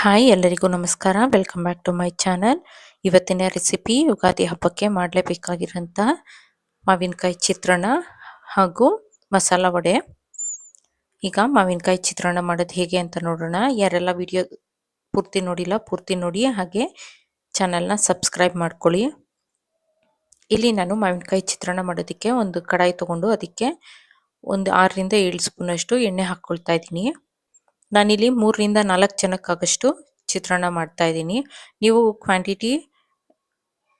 Hi ಎಲ್ಲರಿಗೂ ನಮಸ್ಕಾರ. Welcome back to my channel ಇವತ್ತಿನ ರೆಸಿಪಿ ಯುಗಾದಿ ಹಬ್ಬಕ್ಕೆ ಮಾಡಲೇಬೇಕಾಗಿರೋಂಥ ಮಾವಿನಕಾಯಿ ಚಿತ್ರಣ ಹಾಗೂ ಮಸಾಲ ವಡೆ. ಈಗ ಮಾವಿನಕಾಯಿ ಚಿತ್ರಣ ಮಾಡೋದು ಹೇಗೆ ಅಂತ ನೋಡೋಣ. ಯಾರೆಲ್ಲ ವಿಡಿಯೋ ಪೂರ್ತಿ ನೋಡಿಲ್ಲ, ಪೂರ್ತಿ ನೋಡಿ, ಹಾಗೆ ಚಾನಲ್ನ ಸಬ್ಸ್ಕ್ರೈಬ್ ಮಾಡ್ಕೊಳ್ಳಿ. ಇಲ್ಲಿ ನಾನು ಮಾವಿನಕಾಯಿ ಚಿತ್ರಣ ಮಾಡೋದಕ್ಕೆ ಒಂದು ಕಡಾಯಿ ತಗೊಂಡು, ಅದಕ್ಕೆ ಒಂದು ಆರರಿಂದ ಏಳು ಸ್ಪೂನಷ್ಟು ಎಣ್ಣೆ ಹಾಕ್ಕೊಳ್ತಾ ಇದ್ದೀನಿ. ನಾನಿಲ್ಲಿ ಮೂರರಿಂದ ನಾಲ್ಕು ಜನಕ್ಕಾಗಷ್ಟು ಚಿತ್ರಾನ್ನ ಮಾಡ್ತಾ ಇದ್ದೀನಿ. ನೀವು ಕ್ವಾಂಟಿಟಿ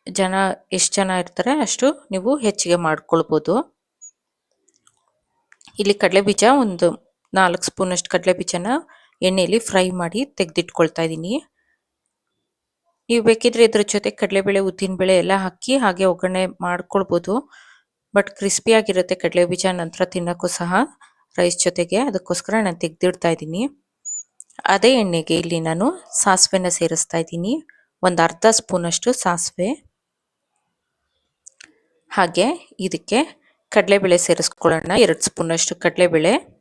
ಜನ, ಎಷ್ಟು ಜನ ಇರ್ತಾರೆ ಅಷ್ಟು ನೀವು ಹೆಚ್ಚಿಗೆ ಮಾಡ್ಕೊಳ್ಬೋದು. ಇಲ್ಲಿ ಕಡಲೆ ಬೀಜ ಒಂದು ನಾಲ್ಕು ಸ್ಪೂನಷ್ಟು ಕಡಲೆ ಬೀಜನ ಎಣ್ಣೆಯಲ್ಲಿ ಫ್ರೈ ಮಾಡಿ ತೆಗೆದಿಟ್ಕೊಳ್ತಾ ಇದ್ದೀನಿ. ನೀವು ಬೇಕಿದ್ರೆ ಇದ್ರ ಜೊತೆ ಕಡಲೆಬೇಳೆ, ಉದ್ದಿನಬೇಳೆ ಎಲ್ಲ ಹಾಕಿ ಹಾಗೆ ಒಗ್ಗರಣೆ ಮಾಡ್ಕೊಳ್ಬೋದು. ಬಟ್ ಕ್ರಿಸ್ಪಿಯಾಗಿರುತ್ತೆ ಕಡಲೆ ಬೀಜ ನಂತರ ತಿನ್ನೋಕ್ಕೂ ಸಹ ರೈಸ್ ಜೊತೆಗೆ. ಅದಕ್ಕೋಸ್ಕರ ನಾನು ತೆಗೆದಿಡ್ತಾ ಇದ್ದೀನಿ. ಅದೇ ಎಣ್ಣೆಗೆ ಇಲ್ಲಿ ನಾನು ಸಾಸಿವೆನ ಸೇರಿಸ್ತಾ ಇದ್ದೀನಿ. ಒಂದು ಅರ್ಧ ಸ್ಪೂನಷ್ಟು ಸಾಸಿವೆ. ಹಾಗೆ ಇದಕ್ಕೆ ಕಡಲೆಬೇಳೆ ಸೇರಿಸ್ಕೊಳ್ಳೋಣ. ಎರಡು ಸ್ಪೂನಷ್ಟು ಕಡಲೆಬೇಳೆ.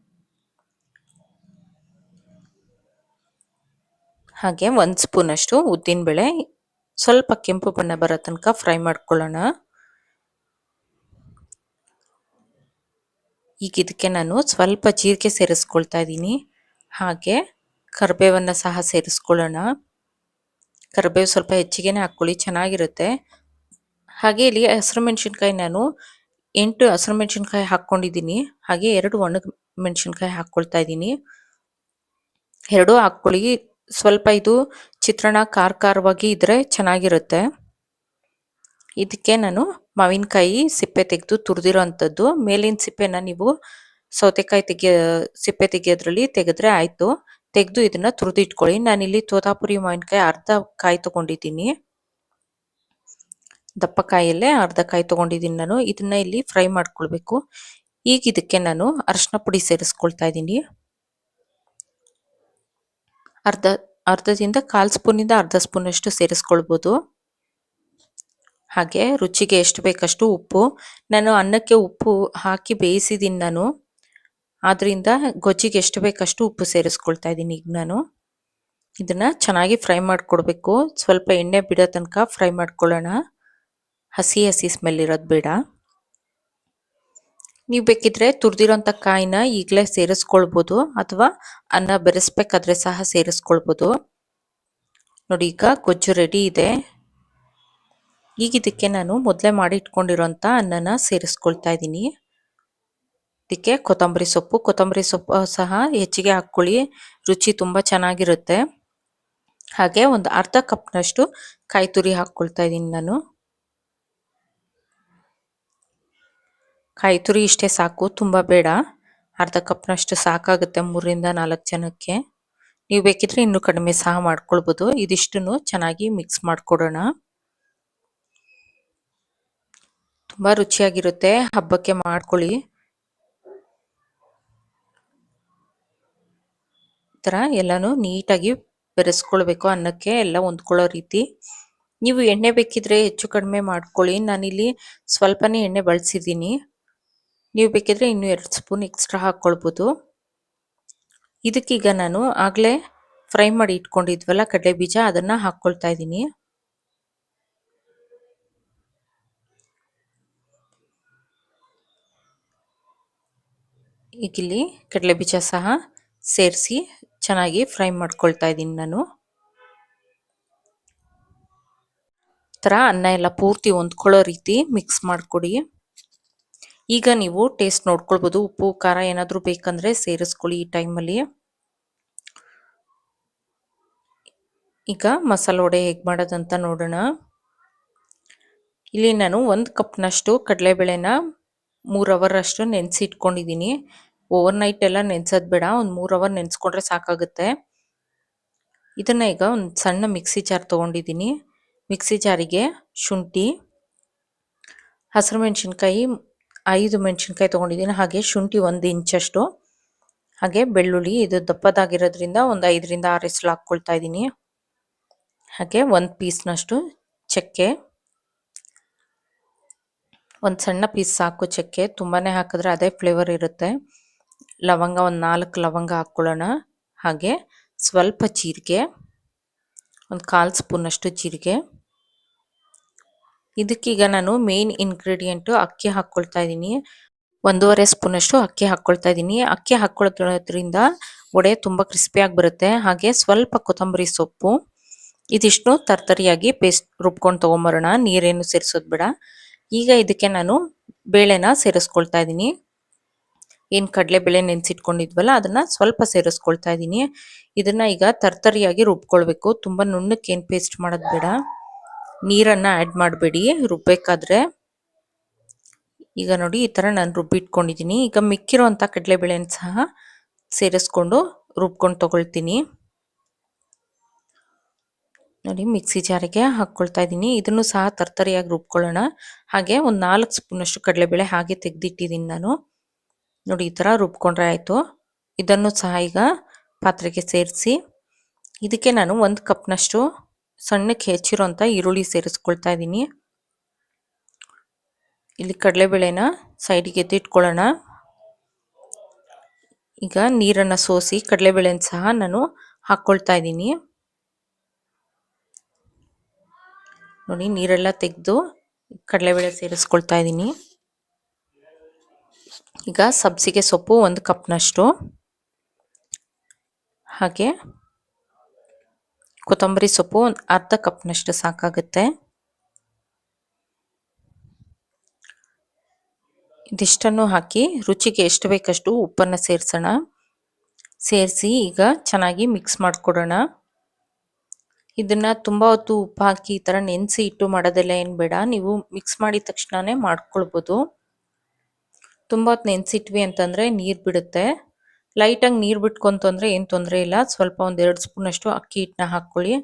ಹಾಗೆ ಒಂದು ಸ್ಪೂನಷ್ಟು ಉದ್ದಿನಬೇಳೆ. ಸ್ವಲ್ಪ ಕೆಂಪು ಬಣ್ಣ ಬರೋ ತನಕ ಫ್ರೈ ಮಾಡ್ಕೊಳ್ಳೋಣ. ಈಗ ಇದಕ್ಕೆ ನಾನು ಸ್ವಲ್ಪ ಜೀರಿಗೆ ಸೇರಿಸ್ಕೊಳ್ತಾ ಇದ್ದೀನಿ. ಹಾಗೆ ಕರಿಬೇವನ್ನು ಸಹ ಸೇರಿಸ್ಕೊಳ್ಳೋಣ. ಕರ್ಬೇವು ಸ್ವಲ್ಪ ಹೆಚ್ಚಿಗೆನೆ ಹಾಕ್ಕೊಳ್ಳಿ, ಚೆನ್ನಾಗಿರುತ್ತೆ. ಹಾಗೆ ಇಲ್ಲಿ ಹಸಿರು ಮೆಣಸಿನ್ಕಾಯಿ ನಾನು ಎಂಟು ಹಸಿರು ಮೆಣಸಿನ್ಕಾಯಿ ಹಾಕ್ಕೊಂಡಿದ್ದೀನಿ. ಹಾಗೆ ಎರಡು ಒಣ ಮೆಣಸಿನ್ಕಾಯಿ ಹಾಕ್ಕೊಳ್ತಾ ಇದ್ದೀನಿ. ಎರಡೂ ಹಾಕ್ಕೊಳ್ಳಿ. ಸ್ವಲ್ಪ ಇದು ಚಿತ್ರಣ ಖಾರ ಖಾರವಾಗಿ ಇದ್ರೆ ಚೆನ್ನಾಗಿರುತ್ತೆ. ಇದಕ್ಕೆ ನಾನು ಮಾವಿನಕಾಯಿ ಸಿಪ್ಪೆ ತೆಗೆದು ತುರಿದಿರೋ ಅಂಥದ್ದು ಮೇಲಿನ ಸಿಪ್ಪೆನ ನೀವು ಸೌತೆಕಾಯಿ ತೆಗಿಯ ಸಿಪ್ಪೆ ತೆಗಿಯೋದ್ರಲ್ಲಿ ತೆಗೆದ್ರೆ ಆಯಿತು. ತೆಗೆದು ಇದನ್ನ ತುರಿದಿಟ್ಕೊಳ್ಳಿ. ಇಲ್ಲಿ ತೋತಾಪುರಿ ಮಾವಿನಕಾಯಿ ಅರ್ಧ ಕಾಯಿ ತಗೊಂಡಿದ್ದೀನಿ. ದಪ್ಪ ಕಾಯಲ್ಲೇ ಅರ್ಧ ಕಾಯಿ ತಗೊಂಡಿದ್ದೀನಿ ನಾನು. ಇದನ್ನ ಇಲ್ಲಿ ಫ್ರೈ ಮಾಡ್ಕೊಳ್ಬೇಕು. ಈಗ ಇದಕ್ಕೆ ನಾನು ಅರಶಿನ ಪುಡಿ ಸೇರಿಸ್ಕೊಳ್ತಾ ಇದ್ದೀನಿ. ಅರ್ಧ, ಅರ್ಧದಿಂದ ಕಾಲು ಸ್ಪೂನಿಂದ ಅರ್ಧ ಸ್ಪೂನಷ್ಟು ಸೇರಿಸ್ಕೊಳ್ಬೋದು. ಹಾಗೆ ರುಚಿಗೆ ಎಷ್ಟು ಬೇಕಷ್ಟು ಉಪ್ಪು. ನಾನು ಅನ್ನಕ್ಕೆ ಉಪ್ಪು ಹಾಕಿ ಬೇಯಿಸಿದ್ದೀನಿ ನಾನು. ಆದ್ರಿಂದ ಗೊಜ್ಜಿಗೆ ಎಷ್ಟು ಬೇಕಷ್ಟು ಉಪ್ಪು ಸೇರಿಸ್ಕೊಳ್ತಾ ಇದ್ದೀನಿ ಈಗ ನಾನು. ಇದನ್ನ ಚೆನ್ನಾಗಿ ಫ್ರೈ ಮಾಡಿಕೊಡ್ಬೇಕು. ಸ್ವಲ್ಪ ಎಣ್ಣೆ ಬಿಡೋ ತನಕ ಫ್ರೈ ಮಾಡ್ಕೊಳ್ಳೋಣ. ಹಸಿ ಹಸಿ ಸ್ಮೆಲ್ ಇರೋದು ಬೇಡ. ನೀವು ಬೇಕಿದ್ರೆ ತುರಿದಿರೋಂಥ ಕಾಯಿನ ಈಗಲೇ ಸೇರಿಸ್ಕೊಳ್ಬೋದು ಅಥವಾ ಅನ್ನ ಬೆರೆಸ್ಬೇಕಾದ್ರೆ ಸಹ ಸೇರಿಸ್ಕೊಳ್ಬೋದು. ನೋಡಿ, ಈಗ ಗೊಜ್ಜು ರೆಡಿ ಇದೆ. ಈಗ ಇದಕ್ಕೆ ನಾನು ಮೊದಲೇ ಮಾಡಿ ಇಟ್ಕೊಂಡಿರೋಂಥ ಅನ್ನನ ಸೇರಿಸ್ಕೊಳ್ತಾ ಇದ್ದೀನಿ. ಇದಕ್ಕೆ ಕೊತ್ತಂಬರಿ ಸೊಪ್ಪು. ಕೊತ್ತಂಬರಿ ಸೊಪ್ಪು ಸಹ ಹೆಚ್ಚಿಗೆ ಹಾಕ್ಕೊಳ್ಳಿ. ರುಚಿ ತುಂಬ ಚೆನ್ನಾಗಿರುತ್ತೆ. ಹಾಗೆ ಒಂದು ಅರ್ಧ ಕಪ್ನಷ್ಟು ಕಾಯಿ ತುರಿ ಹಾಕ್ಕೊಳ್ತಾ ಇದ್ದೀನಿ ನಾನು. ಕಾಯಿ ತುರಿ ಇಷ್ಟೇ ಸಾಕು, ತುಂಬ ಬೇಡ. ಅರ್ಧ ಕಪ್ನಷ್ಟು ಸಾಕಾಗುತ್ತೆ ಮೂರರಿಂದ ನಾಲ್ಕು ಜನಕ್ಕೆ. ನೀವು ಬೇಕಿದ್ರೆ ಇನ್ನೂ ಕಡಿಮೆ ಸಹ ಮಾಡ್ಕೊಳ್ಬೋದು. ಇದಿಷ್ಟನ್ನು ಚೆನ್ನಾಗಿ ಮಿಕ್ಸ್ ಮಾಡಿಕೊಡೋಣ. ತುಂಬ ರುಚಿಯಾಗಿರುತ್ತೆ. ಹಬ್ಬಕ್ಕೆ ಮಾಡ್ಕೊಳ್ಳಿ. ಥರ ಎಲ್ಲನೂ ನೀಟಾಗಿ ಬೆರೆಸ್ಕೊಳ್ಬೇಕು ಅನ್ನಕ್ಕೆ ಎಲ್ಲ ಹೊಂದ್ಕೊಳ್ಳೋ ರೀತಿ. ನೀವು ಎಣ್ಣೆ ಬೇಕಿದ್ರೆ ಹೆಚ್ಚು ಕಡಿಮೆ ಮಾಡ್ಕೊಳ್ಳಿ. ನಾನಿಲ್ಲಿ ಸ್ವಲ್ಪನೇ ಎಣ್ಣೆ ಬಳಸಿದ್ದೀನಿ. ನೀವು ಬೇಕಿದ್ರೆ ಇನ್ನೂ ಎರಡು ಸ್ಪೂನ್ ಎಕ್ಸ್ಟ್ರಾ ಹಾಕ್ಕೊಳ್ಬೋದು. ಇದಕ್ಕೀಗ ನಾನು ಆಗಲೇ ಫ್ರೈ ಮಾಡಿ ಇಟ್ಕೊಂಡಿದ್ವಲ್ಲ ಕಡಲೆ ಬೀಜ, ಅದನ್ನು ಹಾಕ್ಕೊಳ್ತಾ ಇದ್ದೀನಿ. ಈಗಿಲ್ಲಿ ಕಡಲೆ ಬೀಜ ಸಹ ಸೇರಿಸಿ ಚೆನ್ನಾಗಿ ಫ್ರೈ ಮಾಡ್ಕೊಳ್ತಾ ಇದ್ದೀನಿ ನಾನು. ಥರ ಅನ್ನ ಎಲ್ಲ ಪೂರ್ತಿ ಹೊಂದ್ಕೊಳ್ಳೋ ರೀತಿ ಮಿಕ್ಸ್ ಮಾಡಿಕೊಡಿ. ಈಗ ನೀವು ಟೇಸ್ಟ್ ನೋಡ್ಕೊಳ್ಬೋದು, ಉಪ್ಪು, ಖಾರ ಏನಾದರೂ ಬೇಕಂದರೆ ಸೇರಿಸ್ಕೊಳ್ಳಿ ಈ ಟೈಮಲ್ಲಿ ಈಗ ಮಸಾಲೆ ವಡೆ ಹೇಗೆ ಮಾಡೋದಂತ ನೋಡೋಣ. ಇಲ್ಲಿ ನಾನು ಒಂದು ಕಪ್ನಷ್ಟು ಕಡಲೆಬೇಳೆನ ಮೂರು ಅವರ್ ಅಷ್ಟು ನೆನೆಸಿ ಓವರ್ ನೈಟ್ ಎಲ್ಲ ನೆನ್ಸೋದು ಬೇಡ. ಒಂದು ಮೂರು ಅವರ್ ನೆನೆಸ್ಕೊಂಡ್ರೆ ಸಾಕಾಗುತ್ತೆ. ಇದನ್ನ ಈಗ ಒಂದು ಸಣ್ಣ ಮಿಕ್ಸಿ ಜಾರ್ ತೊಗೊಂಡಿದ್ದೀನಿ ಮಿಕ್ಸಿ ಜಾರಿಗೆ ಶುಂಠಿ ಹಸಿರು ಮೆಣಸಿನ್ಕಾಯಿ ಐದು ಮೆಣಸಿನ್ಕಾಯಿ ತೊಗೊಂಡಿದ್ದೀನಿ ಹಾಗೆ ಶುಂಠಿ ಒಂದು ಇಂಚಷ್ಟು ಹಾಗೆ ಬೆಳ್ಳುಳ್ಳಿ ಇದು ದಪ್ಪದಾಗಿರೋದ್ರಿಂದ ಒಂದು ಐದರಿಂದ ಆರು ಹೆಸರು ಹಾಕ್ಕೊಳ್ತಾ ಇದ್ದೀನಿ ಹಾಗೆ ಒಂದು ಪೀಸ್ನಷ್ಟು ಚಕ್ಕೆ. ಒಂದು ಸಣ್ಣ ಪೀಸ್ ಸಾಕು ಚಕ್ಕೆ. ತುಂಬಾ ಹಾಕಿದ್ರೆ ಅದೇ ಫ್ಲೇವರ್ ಇರುತ್ತೆ. ಲವಂಗ ಒಂದು ನಾಲ್ಕು ಲವಂಗ ಹಾಕ್ಕೊಳ್ಳೋಣ ಹಾಗೆ ಸ್ವಲ್ಪ ಜೀರಿಗೆ, ಒಂದು ಕಾಲು ಸ್ಪೂನಷ್ಟು ಜೀರಿಗೆ. ಇದಕ್ಕೀಗ ನಾನು ಮೇನ್ ಇಂಗ್ರೀಡಿಯೆಂಟು ಅಕ್ಕಿ ಹಾಕ್ಕೊಳ್ತಾ ಇದ್ದೀನಿ. ಒಂದೂವರೆ ಸ್ಪೂನಷ್ಟು ಅಕ್ಕಿ ಹಾಕ್ಕೊಳ್ತಾ ಇದ್ದೀನಿ. ಅಕ್ಕಿ ಹಾಕ್ಕೊಳ್ಳೋದ್ರಿಂದ ವಡೆ ತುಂಬ ಕ್ರಿಸ್ಪಿಯಾಗಿ ಬರುತ್ತೆ. ಹಾಗೆ ಸ್ವಲ್ಪ ಕೊತ್ತಂಬರಿ ಸೊಪ್ಪು, ಇದಿಷ್ಟು ತರ್ತರಿಯಾಗಿ ಪೇಸ್ಟ್ ರುಬ್ಕೊಂಡು ತೊಗೊಂಬರೋಣ. ನೀರೇನು ಸೇರಿಸೋದು ಬೇಡ. ಈಗ ಇದಕ್ಕೆ ನಾನು ಬೇಳೆನ ಸೇರಿಸ್ಕೊಳ್ತಾ ಇದ್ದೀನಿ. ಏನು ಕಡಲೆಬೇಳೆ ನೆನೆಸಿಟ್ಕೊಂಡಿದ್ವಲ್ಲ, ಅದನ್ನ ಸ್ವಲ್ಪ ಸೇರಿಸ್ಕೊಳ್ತಾ ಇದ್ದೀನಿ ಇದನ್ನ ಈಗ ತರ್ತರಿಯಾಗಿ ರುಬ್ಕೊಳ್ಬೇಕು. ತುಂಬ ನುಣ್ಣಕ್ಕೆ ಏನು ಪೇಸ್ಟ್ ಮಾಡೋದು ಬೇಡ. ನೀರನ್ನು ಆ್ಯಡ್ ಮಾಡಬೇಡಿ, ರುಬ್ಬೇಕಾದ್ರೆ. ಈಗ ನೋಡಿ, ಈ ಥರ ನಾನು ರುಬ್ಬಿಟ್ಕೊಂಡಿದ್ದೀನಿ ಈಗ ಮಿಕ್ಕಿರೋಂಥ ಕಡಲೆಬೇಳೆನ ಸಹ ಸೇರಿಸ್ಕೊಂಡು ರುಬ್ಕೊಂಡು ತಗೊಳ್ತೀನಿ. ನೋಡಿ, ಮಿಕ್ಸಿ ಜಾರಿಗೆ ಹಾಕ್ಕೊಳ್ತಾ ಇದ್ದೀನಿ ಇದನ್ನು ಸಹ ತರ್ತರಿಯಾಗಿ ರುಬ್ಕೊಳ್ಳೋಣ. ಹಾಗೆ ಒಂದು ನಾಲ್ಕು ಸ್ಪೂನಷ್ಟು ಕಡಲೆಬೇಳೆ ಹಾಗೆ ತೆಗೆದಿಟ್ಟಿದ್ದೀನಿ ನಾನು. ನೋಡಿ, ಈ ಥರ ರುಬ್ಕೊಂಡ್ರೆ ಆಯಿತು. ಇದನ್ನು ಸಹ ಈಗ ಪಾತ್ರೆಗೆ ಸೇರಿಸಿ, ಇದಕ್ಕೆ ನಾನು ಒಂದು ಕಪ್ನಷ್ಟು ಸಣ್ಣಕ್ಕೆ ಹೆಚ್ಚಿರೋಂಥ ಈರುಳ್ಳಿ ಸೇರಿಸ್ಕೊಳ್ತಾ ಇದ್ದೀನಿ. ಇಲ್ಲಿ ಕಡಲೆಬೇಳೆನ ಸೈಡಿಗೆ ಎತ್ತಿಟ್ಕೊಳ್ಳೋಣ ಈಗ ನೀರನ್ನು ಸೋಸಿ ಕಡಲೆಬೇಳೆನ ಸಹ ನಾನು ಹಾಕ್ಕೊಳ್ತಾ ಇದ್ದೀನಿ. ನೋಡಿ, ನೀರೆಲ್ಲ ತೆಗೆದು ಕಡಲೆಬೇಳೆ ಸೇರಿಸ್ಕೊಳ್ತಾ ಇದ್ದೀನಿ. ಈಗ ಸಬ್ಸಿಗೆ ಸೊಪ್ಪು ಒಂದು ಕಪ್ನಷ್ಟು. ಹಾಗೆ ಕೊತ್ತಂಬರಿ ಸೊಪ್ಪು ಒಂದು ಅರ್ಧ ಕಪ್ನಷ್ಟು ಸಾಕಾಗುತ್ತೆ. ಇದಿಷ್ಟನ್ನು ಹಾಕಿ ರುಚಿಗೆ ಎಷ್ಟು ಬೇಕಷ್ಟು ಉಪ್ಪನ್ನು ಸೇರಿಸೋಣ. ಸೇರಿಸಿ ಈಗ ಚೆನ್ನಾಗಿ ಮಿಕ್ಸ್ ಮಾಡಿಕೊಡೋಣ. ಇದನ್ನು ತುಂಬ ಹೊತ್ತು ಉಪ್ಪು ಹಾಕಿ ಈ ಥರ ನೆನೆಸಿ ಇಟ್ಟು ಮಾಡೋದೆಲ್ಲ ಏನು ಬೇಡ. ನೀವು ಮಿಕ್ಸ್ ಮಾಡಿದ ತಕ್ಷಣನೇ ಮಾಡ್ಕೊಳ್ಬೋದು. ತುಂಬ ಹೊತ್ತು ನೆನೆಸಿಟ್ವಿ ಅಂತಂದರೆ ನೀರು ಬಿಡುತ್ತೆ. ಲೈಟಾಗಿ ನೀರು ಬಿಟ್ಕೊಂತು ಅಂದರೆ ಏನು ತೊಂದರೆ ಇಲ್ಲ. ಸ್ವಲ್ಪ ಒಂದು ಎರಡು ಸ್ಪೂನಷ್ಟು ಅಕ್ಕಿ ಹಿಟ್ಟನ್ನ ಹಾಕ್ಕೊಳ್ಳಿ.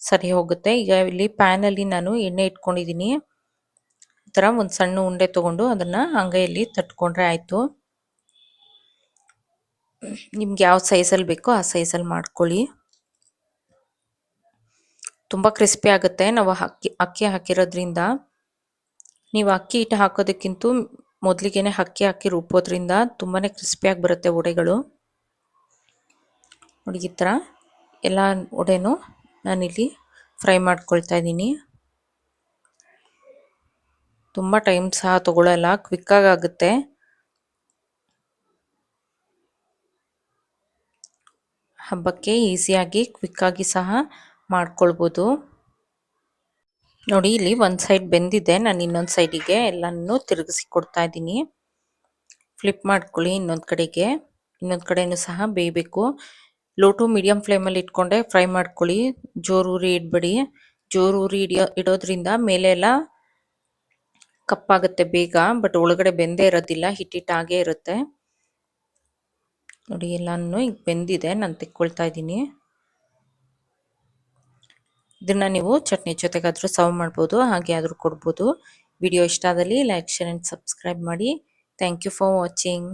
ಸರಿ ಹೋಗುತ್ತೆ. ಈಗ ಇಲ್ಲಿ ಪ್ಯಾನಲ್ಲಿ ನಾನು ಎಣ್ಣೆ ಇಟ್ಕೊಂಡಿದ್ದೀನಿ ಈ ಥರ ಒಂದು ಸಣ್ಣ ಉಂಡೆ ತೊಗೊಂಡು ಅದನ್ನು ಅಂಗೈಯಲ್ಲಿ ತಟ್ಕೊಂಡ್ರೆ ಆಯಿತು. ನಿಮ್ಗೆ ಯಾವ ಸೈಜಲ್ಲಿ ಬೇಕೋ ಆ ಸೈಜಲ್ಲಿ ಮಾಡ್ಕೊಳ್ಳಿ. ತುಂಬ ಕ್ರಿಸ್ಪಿ ಆಗುತ್ತೆ. ನಾವು ಅಕ್ಕಿ ಅಕ್ಕಿ ಹಾಕಿರೋದ್ರಿಂದ. ನೀವು ಅಕ್ಕಿ ಹಿಟ್ಟು ಹಾಕೋದಕ್ಕಿಂತ ಮೊದಲಿಗೆನೆ ಅಕ್ಕಿ ಹಾಕಿ ರುಬ್ಬೋದ್ರಿಂದ ತುಂಬಾ ಕ್ರಿಸ್ಪಿಯಾಗಿ ಬರುತ್ತೆ ವಡೆಗಳು. ನೋಡಿ ಈ ಥರ ಎಲ್ಲ ವಡೆನೂ ನಾನಿಲ್ಲಿ ಫ್ರೈ ಮಾಡ್ಕೊಳ್ತಾ ಇದ್ದೀನಿ. ತುಂಬ ಟೈಮ್ ಸಹ ತೊಗೊಳ್ಳಲ್ಲ ಕ್ವಿಕ್ಕಾಗಿ ಆಗುತ್ತೆ. ಹಬ್ಬಕ್ಕೆ ಈಸಿಯಾಗಿ ಕ್ವಿಕ್ಕಾಗಿ ಸಹ ಮಾಡ್ಕೊಳ್ಬೋದು. ನೋಡಿ, ಇಲ್ಲಿ ಒಂದು ಸೈಡ್ ಬೆಂದಿದೆ. ನಾನು ಇನ್ನೊಂದು ಸೈಡಿಗೆ ಎಲ್ಲನೂ ತಿರುಗಿಸಿ ಕೊಡ್ತಾ ಇದ್ದೀನಿ. ಫ್ಲಿಪ್ ಮಾಡ್ಕೊಳ್ಳಿ ಇನ್ನೊಂದು ಕಡೆಗೆ. ಇನ್ನೊಂದು ಕಡೆಯೂ ಸಹ ಬೇಯಬೇಕು. ಲೋ ಟು ಮೀಡಿಯಮ್ ಫ್ಲೇಮಲ್ಲಿ ಇಟ್ಕೊಂಡೆ ಫ್ರೈ ಮಾಡ್ಕೊಳ್ಳಿ. ಜೋರು ಉರಿ ಇಡಬೇಡಿ. ಜೋರು ಉರಿ ಇಡಿಯೋ ಇಡೋದ್ರಿಂದ ಮೇಲೆ ಎಲ್ಲ ಕಪ್ಪಾಗುತ್ತೆ ಬೇಗ ಬಟ್ ಒಳಗಡೆ ಬೆಂದೇ ಇರೋದಿಲ್ಲ, ಹಿಟ್ಟಿಟ್ಟಾಗೇ ಇರುತ್ತೆ. ನೋಡಿ, ಎಲ್ಲನೂ ಈಗ ಬೆಂದಿದೆ. ನಾನು ತೆಕ್ಕೊಳ್ತಾ ಇದ್ದೀನಿ. ಇದನ್ನು ನೀವು ಚಟ್ನಿ ಜೊತೆಗಾದರೂ ಸರ್ವ್ ಮಾಡ್ಬೋದು, ಹಾಗೆ ಆದರೂ ಕೊಡ್ಬೋದು. ವಿಡಿಯೋ ಇಷ್ಟ ಆದಲ್ಲಿ ಲೈಕ್ ಶೇರ್ ಅಂಡ್ ಸಬ್ಸ್ಕ್ರೈಬ್ ಮಾಡಿ. Thank you for watching